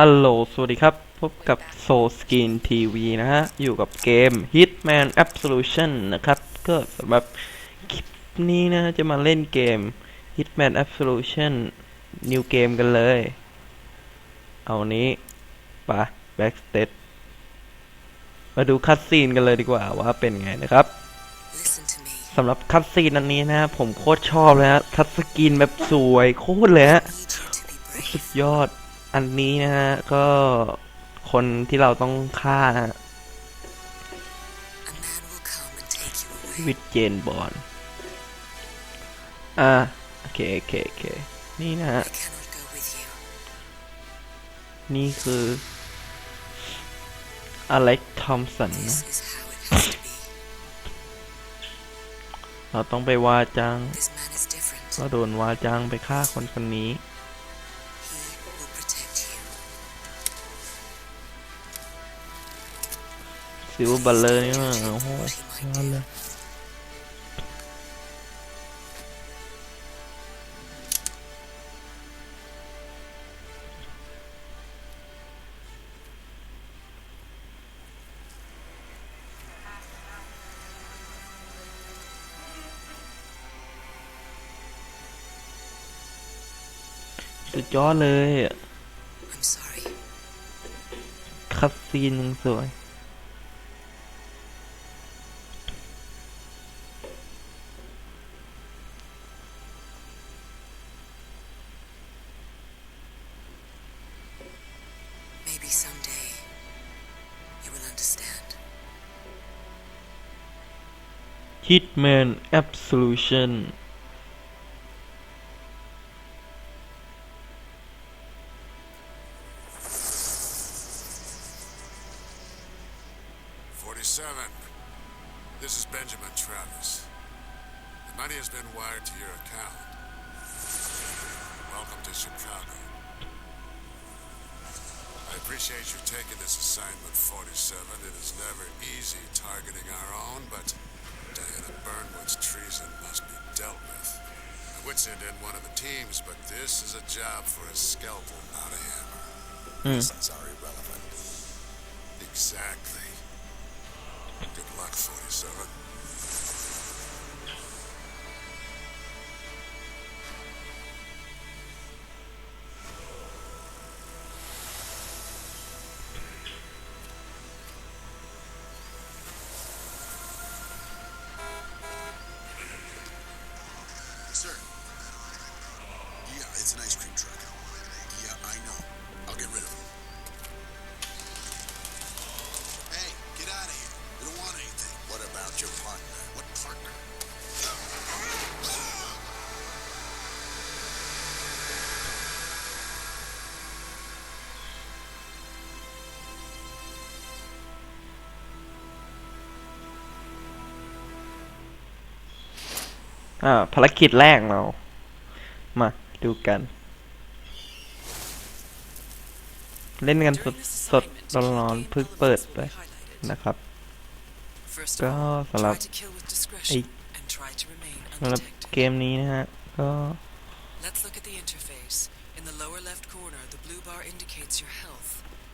ฮัลโหล สวัสดีครับ พบกับ Soul Skin TV นะฮะ อยู่กับเกม Hitman Absolution นะครับ ก็สำหรับคลิปนี้นะ จะมาเล่นเกม Hitman Absolution New Game กันเลย เอานี้ปะ Backstage มาดูคัดซีนกันเลยดีกว่าว่าเป็นไงนะครับ Listen to me. สำหรับคัดซีนอันนี้นะ ผมโคตรชอบเลยฮะ ทัชสกรีนแบบสวยโคตรเลยฮะ I need you to be สุ brave. ดยอด อันนี้นะฮะ ก็คนที่เราต้องฆ่านะฮะวิดเจนบอลอ่าโอเคโอเคโอเคนี่นะฮะ นี่คืออเล็กทอมสันนะเราต้องไปว่าจ้างเราโดนว่าจ้างไปฆ่าคนคนนี้ ซิลบัลเลอร์นี่ว่าโอ้โหยอดเลยสุดยอดเลยอะ I'm sorry. คัดซีนยังสวย Hitman Absolution 47. This is Benjamin Travis. The money has been wired to your account. Welcome to Chicago. I appreciate you taking this assignment, 47. It is never easy targeting our own, but Diana Burnwood's treason must be dealt with. I would send in one of the teams, but this is a job for a scalpel, not a hammer. Hmm. Reasons are irrelevant. Exactly. Good luck, 47. It's an ice cream truck. Yeah, I know. I'll get rid of him. Hey, get out of here. We don't want anything. What about your partner? What partner?. อ่าภารกิจแรกเรามา ดูกัน เล่นกันสดสดร้อนๆเพิ่งเปิดไปนะครับ First Go, of all, Philip. try to kill with discretion and try to remain สำหรับ undetected. เกมนี้นะฮะ ก็ Let's look at the interface. In the lower left corner, the blue bar indicates your health.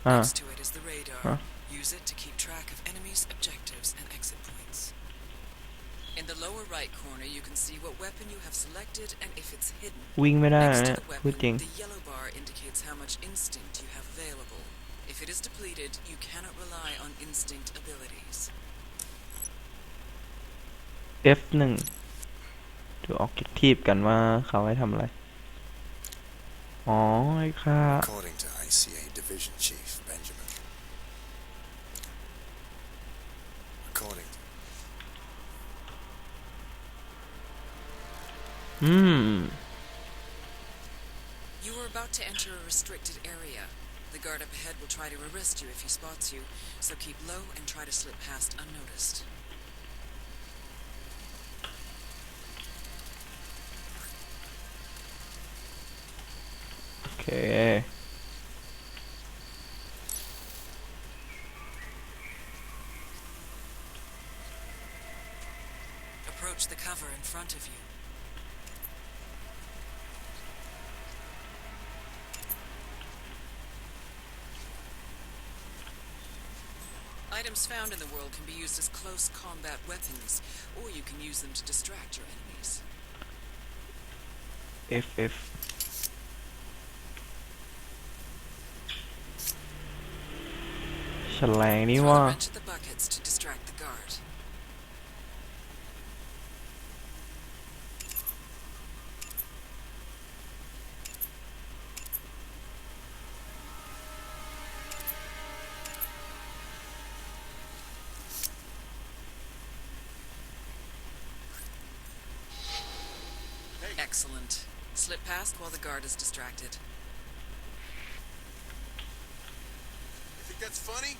อ่า Next to it is the radar. Huh? Use it to keep track of enemies, objectives, and exit points. In the lower right corner, you can see what weapon you have selected and if it's hidden. วิ่งไม่ได้นะ Next to เนี่ย the พูดจริง weapon, the yellow bar indicates how much instinct you have available. If it is depleted, you cannot rely on instinct abilities. F1 ดูออกคิดทีบกันว่าเขาให้ทำอะไร อ๋อไอ้ค่า According to ICA Division Chief Benjamin. According to Hmm. You are about to enter a restricted area. The guard up ahead will try to arrest you if he spots you, so keep low and try to slip past unnoticed. Okay. Approach the cover in front of you. Items found in the world can be used as close combat weapons, or you can use them to distract your enemies. If, if. Shall anyone? The buckets to distract the guard. Slip past while the guard is distracted. You think that's funny?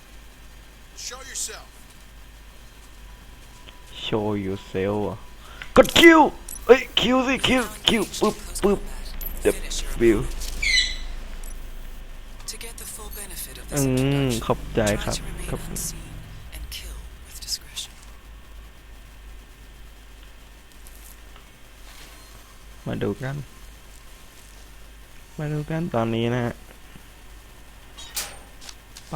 Show yourself. โชว์ yourself อ่ะกดคิวเอ้ยคิวสิคิว Now คิว engaged ปึ๊บ in close ปึ๊บ combat. เดับ Finish your วิว To get the full benefit of อื this ม introduction, ขอบใจ try ครับ to remain ครับ unseen and kill with discretion. มาดูกันมาดูกันตอนนี้นะฮะไป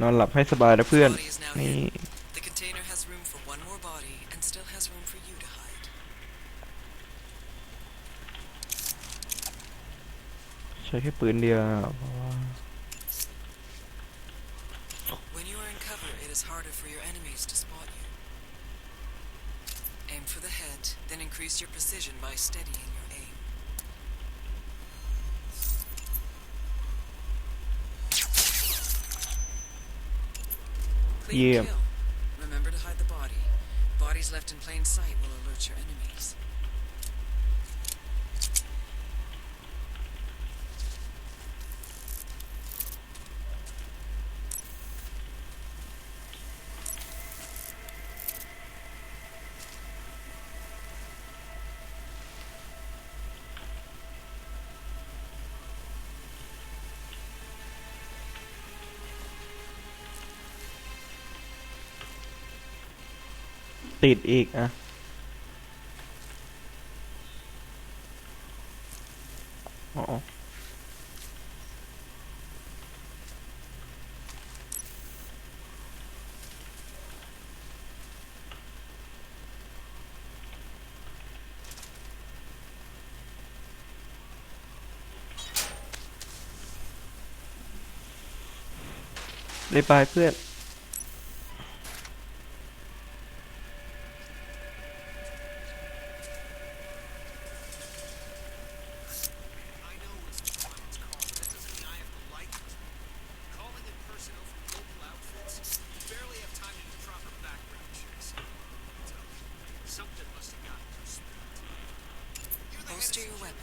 นอนหลับให้สบายนะเพื่อน Body is now นี่ hidden. The container has room for one more body and still has room for you to hide. ใช้แค่ปืนเดียวอะเพราะว่า When you are in cover, it is harder for your enemies to spot you. Aim for the head, then increase your precision by steadying your Yeah. Remember to hide the body. Bodies left in plain sight will alert your enemies. ติดอีกอะอ๋อได้ไปเพื่อน Holster your weapon.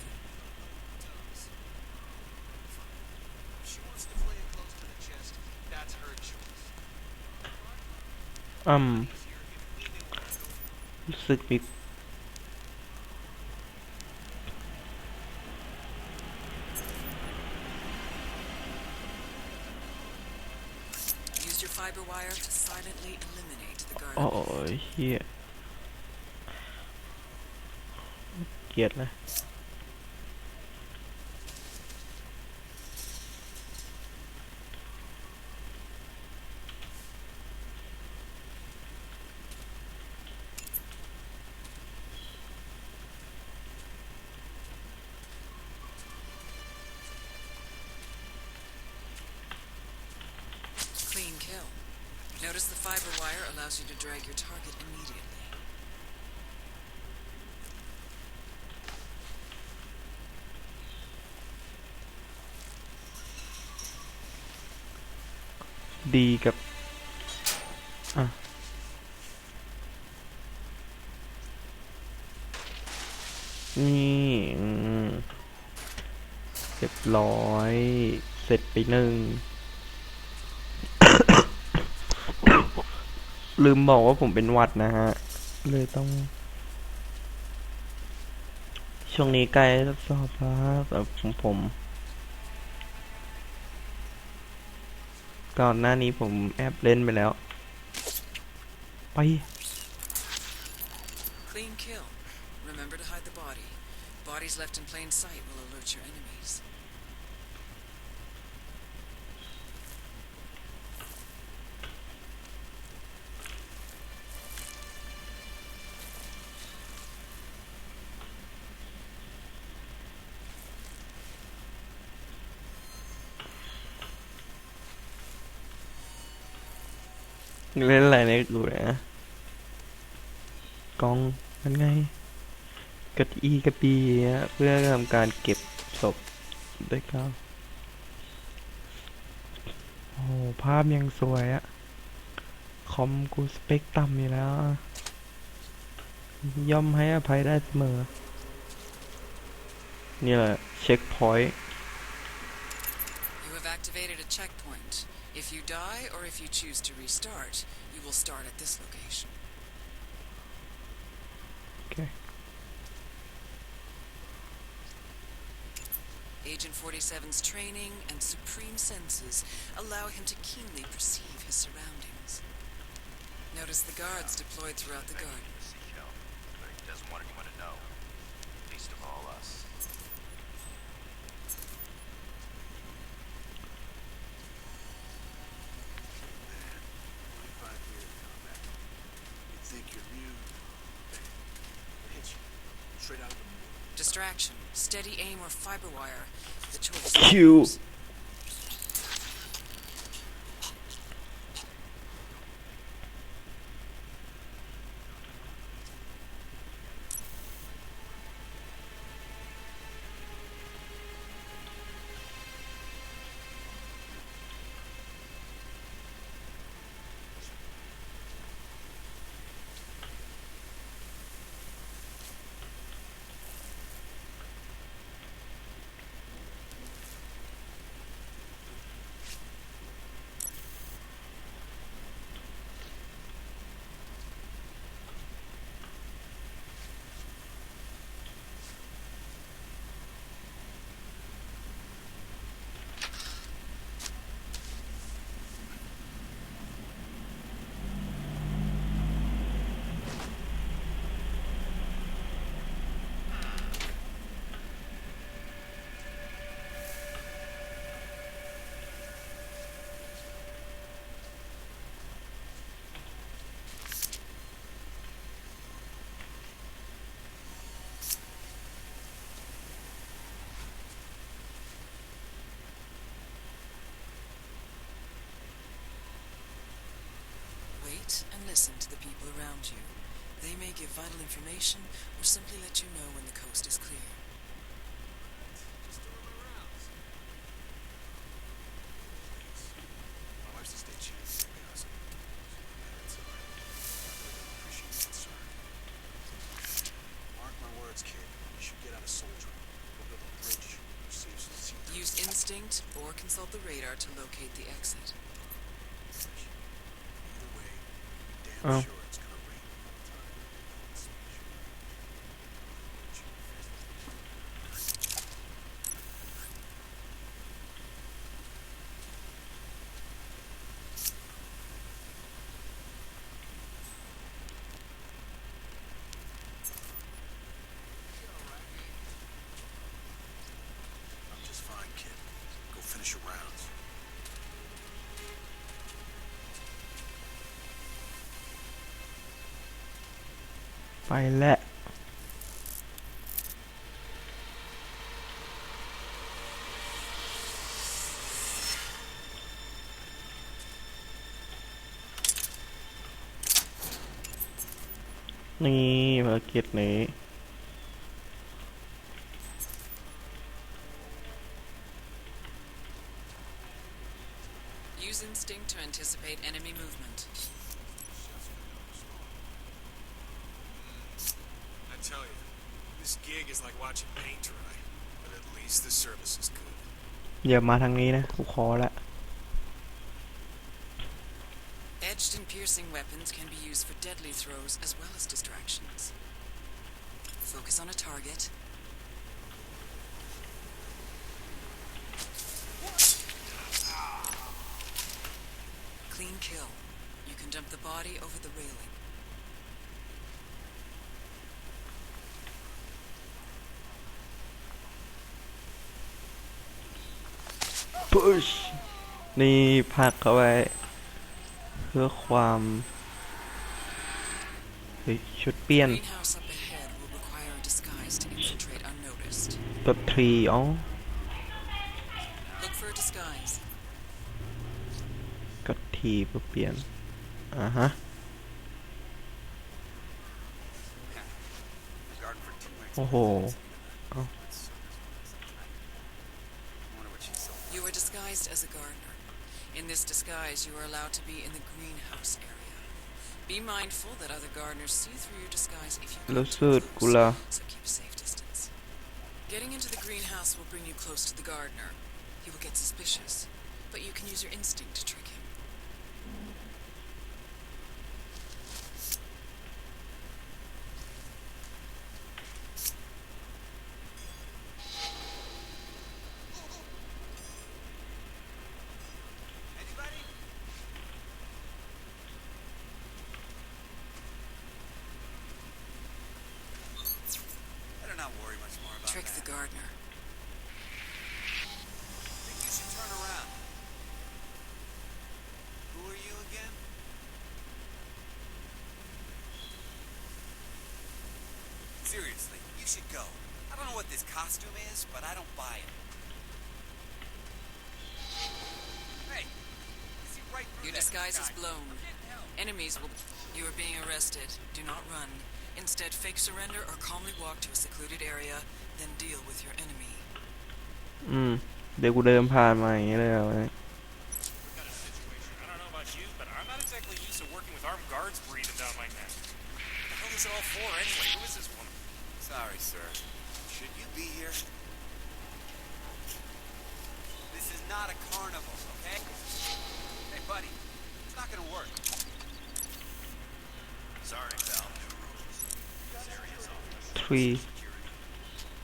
Um. Looks like. Use your fiber wire to silently eliminate the guard. Oh yeah. เฮียเกลียดเลย Clean kill. Notice the fiber wire allows you to drag your target immediately. ดีกับอะนี่เรียบร้อย เสร็จไปหนึ่ง ลืมบอกว่าผมเป็นวัดนะฮะ เลยต้อง ช่วงนี้ใกล้สอบแล้วสำหรับผม ก่อนหน้านี้ผมแอบเล่นไปแล้ว ไป Clean kill. Remember to hide the body. Bodies left in plain sight will alert your enemies. เล่นอะไรในกูนะกองมันไงกระอีกระปีเพื่อทำการเก็บศพด้วยกันโอ้ภาพยังสวยอะคอมกูสเปคต่ำอยู่แล้ว ย่อมให้อภัยได้เสมอ นี่แหละ เช็คพอยต์ You have activated a checkpoint. If you die or if you choose to restart, you will start at this location. Okay. Agent 47's training and supreme senses allow him to keenly perceive his surroundings. Notice the guards deployed throughout the garden. CEO, but he doesn't want anyone to know. Least of all us. Twenty-five years of combat. You think you're immune? Bang. It hits you. Straight out of the morgue. Distraction, steady aim, or fiber wire. The choice. is Q. yours. 'Wait and listen to the people around you. They may give vital information or simply let you know when the coast is clear. Just doing my rounds. My wife's a state champion, to be honest. Yeah, it's all right. I appreciate the concern. Mark my words, kid. You should get out of soldiering. Go build a bridge. Save some sea Use instinct or consult the radar to locate the exit. Either way, damn Oh. sure it's gonna rain all the time. It's I'm just fine, kid. Go finish your rounds. ไปแล้วนี่ภารกิจนี้ this gig is like watching paint dry, but at least the service is good. อย่ามาทางนี้นะกูขอละ Edged and piercing weapons can be used for deadly throws as well as distractions. Focus on a target. Clean kill. You can dump the body over the railing. Push นี่พักเข้าไว้ เพื่อความชุดเปลี่ยนตัวทรีอ๋อก็ทีเเปลี่ยน อ่าฮะโอ้โห disguised as a gardener. In this disguise, you are allowed to be in the greenhouse area. Be mindful that other gardeners see through your disguise if you close, so keep safe distance. Getting into the greenhouse will bring you close to the gardener. He will get suspicious, but you can use your instinct to trick him. should go. I don't know what this costume is, but I don't buy it. Hey, is he right through Your that disguise is guy? blown. Enemies will. You are being arrested. Do not run. Instead, fake surrender or calmly walk to a secluded area, then deal with your enemy. อืม เดี๋ยวกูเดินผ่านมาอย่างนี้เลยเหรอ We've got a situation. I don't know about you, but I'm not exactly used to working with armed guards breathing down my neck. What the hell is it all for anyway? Who is this woman? Sorry, sir. Should you be here? This is not a carnival, okay? Hey, buddy, it's not gonna work. Sorry, pal. New rules. This area's off three.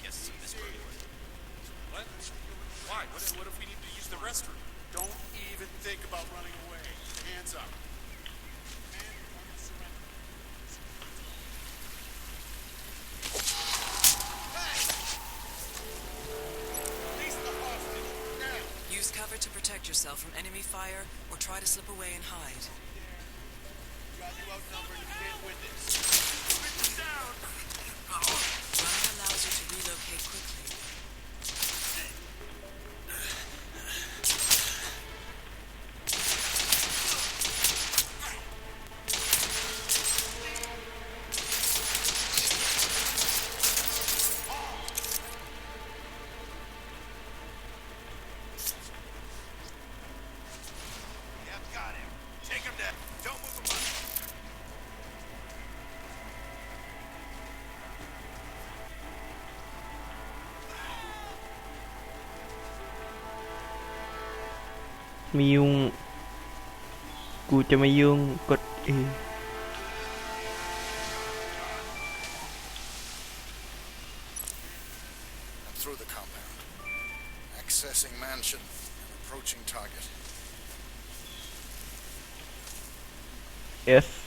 Guess this burglar. What? Why? What if, what if we need to use the restroom? Don't even think about running away. Hands up. Protect yourself from enemy fire or try to slip away and hide. Running allows you to relocate quickly. มียุงกูจะไม่ยุ่งกดเอ I'm through the compound. Accessing mansion and approaching target. เอส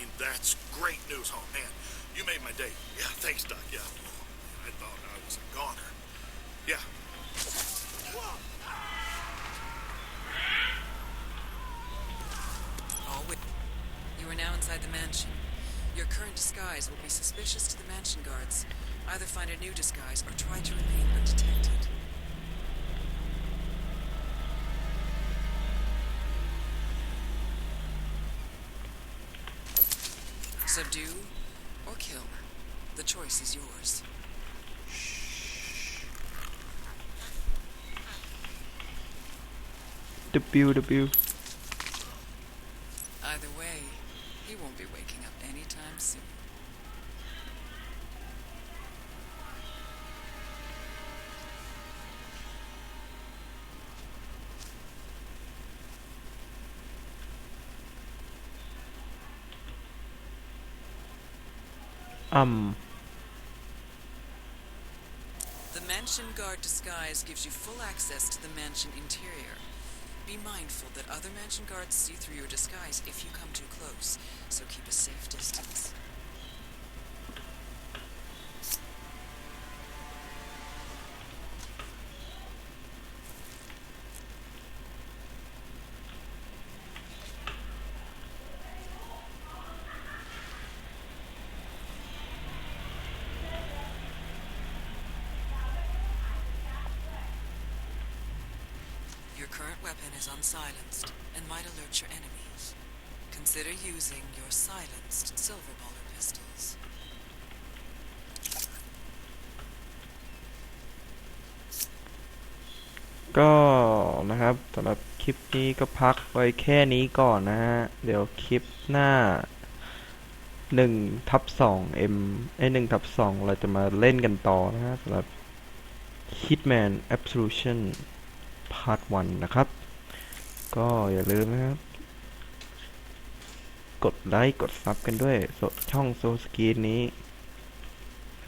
mean, that's great news. Oh, man. You made my day. Yeah, thanks, Doc. Yeah. I thought I was a goner. Yeah. All. You are now inside the mansion. Your current disguise will be suspicious to the mansion guards. Either find a new disguise or try to remain undetected. Subdue or kill. The choice is yours. W W Either way, he won't be waking up anytime soon. อืม The Mansion Guard disguise gives you full access to the mansion interior. Be mindful that other mansion guards see through your disguise if you come too close, so keep a safe distance. Current weapon is unsilenced and might alert your enemies. Consider using your silenced silver baller pistols. ก็นะครับสำหรับคลิปนี้ก็พักไว้แค่นี้ก่อนนะฮะ เดี๋ยวคลิปหน้าหนึ่งทับสองเอ็มไอหนึ่งทับสองเราจะมาเล่นกันต่อนะฮะสำหรับ Hitman Absolution Part 1นะครับ ก็อย่าลืมนะครับ กดไลค์กดซับกันด้วยช่องโซสกีนนี้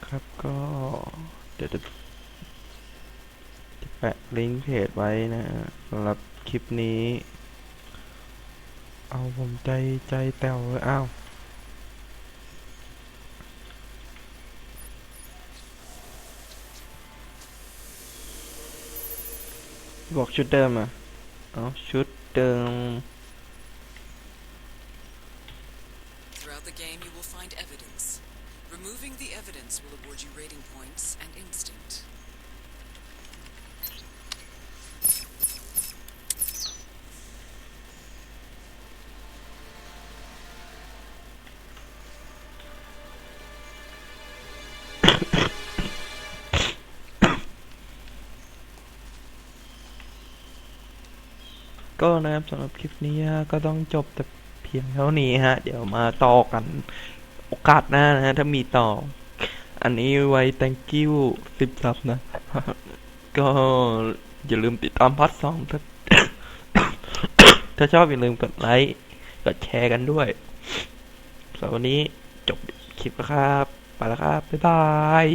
ครับก็เดี๋ยวจะจะแปะลิงก์เพจไว้นะฮะสำหรับคลิปนี้ เอาผมใจใจแตวเลยอ้าว บอกชุดเดิมอะเอาชุดเดิม Throughout the game, you will find evidence. Removing the evidence will award you rating points and instinct. ก็นะครับสำหรับคลิปนี้ฮะก็ต้องจบแต่เพียงเท่านี้ฮะ เดี๋ยวมาต่อกันโอกาสหน้านะฮะ ถ้ามีต่อ อันนี้ไว้ thank you สิบซับนะ ก็อย่าลืมติดตามพาร์ทสองถ้าถ้าชอบอย่าลืมกดไลค์ กดแชร์กันด้วยสำหรับวันนี้จบคลิปแล้วครับ ไปแล้วครับ บ๊ายบาย